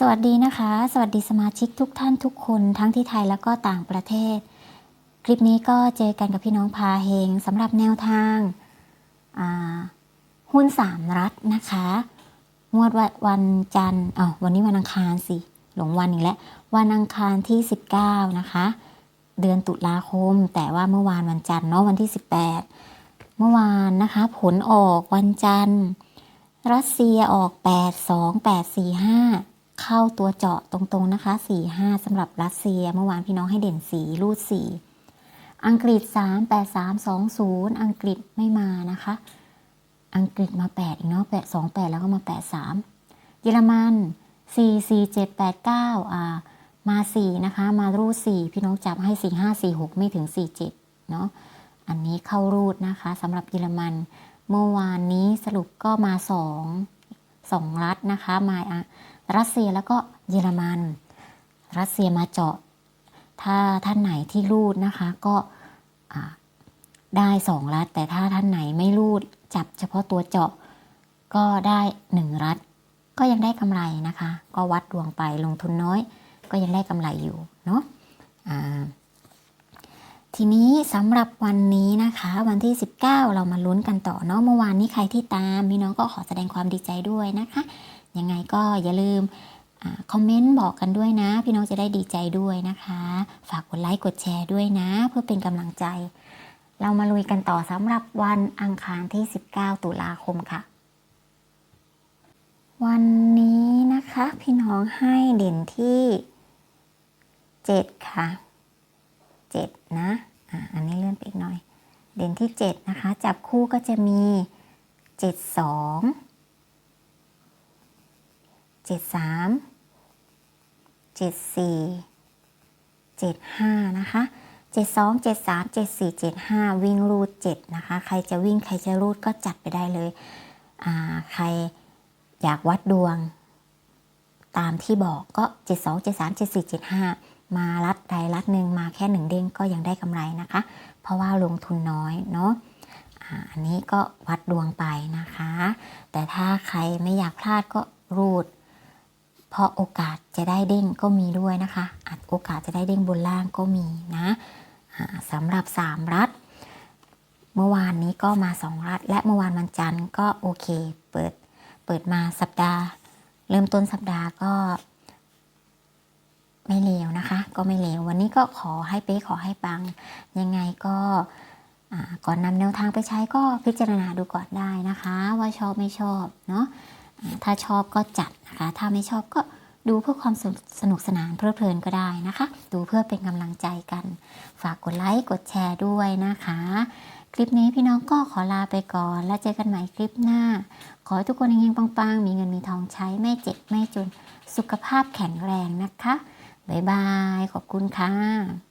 สวัสดีนะคะ สวัสดีสมาชิกทุกท่านทุกคนทั้งที่ไทยแล้วก็ต่างประเทศ คลิปนี้ก็เจอกันกับพี่น้องพาเฮงสำหรับแนวทางาหุ้นสามรัฐนะคะงวดวันวันจันทร์อ๋อวันนี้วันอังคารสิหลงวันอีกแล้ววันอังคารที่ 19 นะคะ เดือนตุลาคม แต่ว่าเมื่อวานวันจันทร์เนาะวันที่ 18 เมื่อวานนะคะ ผลออกวันจันทร์ รัสเซียออก 8 2 8 4 5 เข้าตัวเจาะตรงๆนะคะ4 5สำหรับรัสเซีย เมื่อวานพี่น้องให้เด่นสีรูด4อังกฤษ 3 8 3 2 0 อังกฤษไม่มานะคะ อังกฤษมา 8 อีกเนาะ8 2 8 แล้วก็มา 8 3 เยอรมัน4 4 7 8 9อ่ามา 4 นะคะ มารูด 4 พี่น้องจับให้ 4 5 4 6 ไม่ถึง 4 7 เนาะอันนี้เข้ารูดนะคะสำหรับเยอรมัน เมื่อวานนี้สรุปก็มา 2 2 รัฐนะคะ มาอะ รัสเซียแล้วก็เยอรมัน รัสเซียมาเจาะ ถ้าท่านไหนที่รูดนะคะก็ได้สองรัฐแต่ถ้าท่านไหนไม่รูดจับเฉพาะตัวเจาะก็ได้หนึ่งรัฐก็ยังได้กำไรนะคะ ก็วัดดวงไปลงทุนน้อย ก็ยังได้กำไรอยู่เนาะอ่าทีนี้สำหรับวันนี้นะคะ วันที่ 19 เรามาลุ้นกันต่อเนาะเมื่อวานนี้ใครที่ตามพี่น้องก็ขอแสดงความดีใจด้วยนะคะ ยังไงก็อย่าลืมอคอมเมนต์บอกกันด้วยนะ พี่น้องจะได้ดีใจด้วยนะคะ ฝากกดไลค์กดแชร์ด้วยนะ เพื่อเป็นกำลังใจ เรามาลุยกันต่อสำหรับวันอังคารที่ 19 ตุลาคมค่ะ วันนี้นะคะ พี่น้องให้เด่นที่ 7 ค่ะเจ็ดนะอะอันนี้เลื่อนไปอีกหน่อย เด่นที่เจ็ดนะคะ จับคู่ก็จะมีเจ็ดสอง เจ็ดสามเจ็ดสี่เจ็ดห้านะคะเจ็ดสองเจ็ดสามเจ็ดสี่เจ็ดห้าวิ่งรูดเจ็ดนะคะ ใครจะวิ่งใครจะรูดก็จัดไปได้เลยอ่าใครอยากวัดดวง ตามที่บอกก็72 73 74 75มารัดใดรัดหนึ่งมาแค่หนึ่งเด้งก็ยังได้กำไรนะคะ เพราะว่าลงทุนน้อยเนาะอ่าอันนี้ก็วัดดวงไปนะคะ แต่ถ้าใครไม่อยากพลาดก็รูด ราะโอกาสจะได้เด้งก็มีด้วยนะคะอาจโอกาสจะได้เด้งบนล่างก็มีนะสำหรับ 3 รัฐ เมื่อวานนี้ก็มา 2 รัฐ และเมื่อวานวันจันทร์ก็โอเค เปิดเปิดมาสัปดาห์ เริ่มต้นสัปดาห์ก็ ไม่เลวนะคะ ก็ไม่เลววันนี้ก็ขอให้เป๊ะขอให้ปัง ยังไงก็ก่อนนำแนวทางไปใช้ก็พิจารณาดูก่อนได้นะคะ ว่าชอบไม่ชอบเนาะ ถ้าชอบก็จัดนะคะ ถ้าไม่ชอบก็ดูเพื่อความสนุกสนานเพลิดเพลินก็ได้นะคะ ดูเพื่อเป็นกำลังใจกัน ฝากกดไลค์กดแชร์ด้วยนะคะ คลิปนี้พี่น้องก็ขอลาไปก่อน แล้วเจอกันใหม่คลิปหน้า ขอให้ทุกคนเฮงๆปังๆ มีเงินมีทองใช้ไม่เจ็บไม่จนสุขภาพแข็งแรงนะคะบ๊ายบาย ขอบคุณค่ะ